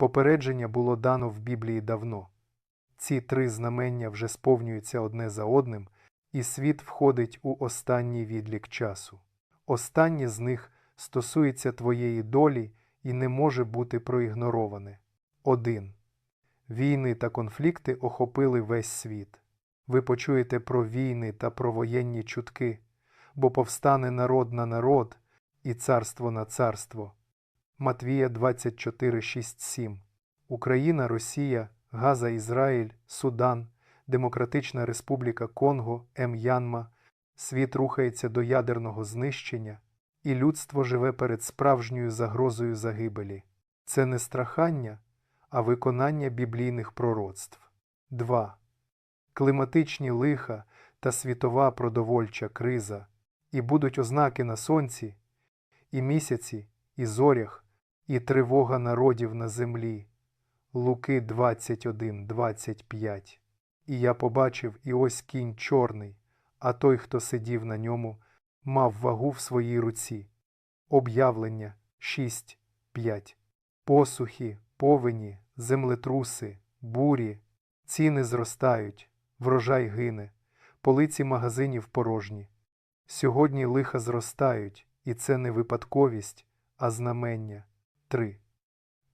Попередження було дано в Біблії давно. Ці три знамення вже сповнюються одне за одним, і світ входить у останній відлік часу. Останнє з них стосується твоєї долі і не може бути проігнороване. 1. Війни та конфлікти охопили весь світ. Ви почуєте про війни та про воєнні чутки, бо повстане народ на народ і царство на царство. Матвія 24, 6, 7. Україна, Росія, Газа, Ізраїль, Судан, Демократична Республіка Конго, М'янма. Світ рухається до ядерного знищення, і людство живе перед справжньою загрозою загибелі. Це не страхання, а виконання біблійних пророцтв. 2. Климатичні лиха та світова продовольча криза, і будуть ознаки на сонці, і місяці, і зорях, і тривога народів на землі. Луки 21, 25. І я побачив, і ось кінь чорний, а той, хто сидів на ньому, мав вагу в своїй руці. Об'явлення 6, 5. Посухи, повені, землетруси, бурі, ціни зростають, врожай гине, полиці магазинів порожні. Сьогодні лиха зростають, і це не випадковість, а знамення. 3.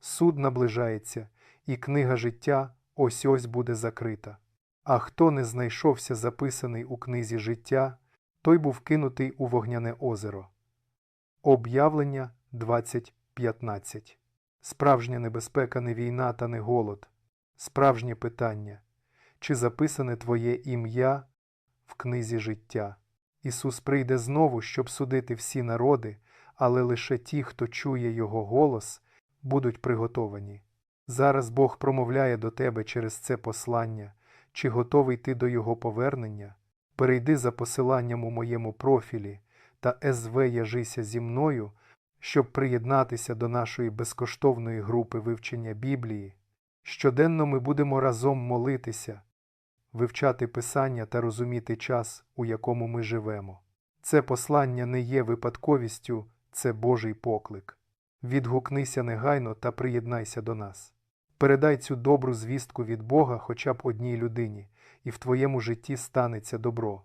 Суд наближається, і книга життя ось ось буде закрита. А хто не знайшовся записаний у книзі життя, той був кинутий у вогняне озеро. Об'явлення 20.15 Справжня небезпека не війна та не голод. Справжнє питання чи записане твоє ім'я в книзі життя? Ісус прийде знову, щоб судити всі народи, але лише ті, хто чує Його голос, будуть приготовані. Зараз Бог промовляє до тебе через це послання, чи готовий ти до Його повернення? Перейди за посиланням у моєму профілі та зв'яжися зі мною, щоб приєднатися до нашої безкоштовної групи вивчення Біблії. Щоденно ми будемо разом молитися, вивчати Писання та розуміти час, у якому ми живемо. Це послання не є випадковістю, це Божий поклик. Відгукнися негайно та приєднайся до нас. Передай цю добру звістку від Бога хоча б одній людині, і в твоєму житті станеться добро.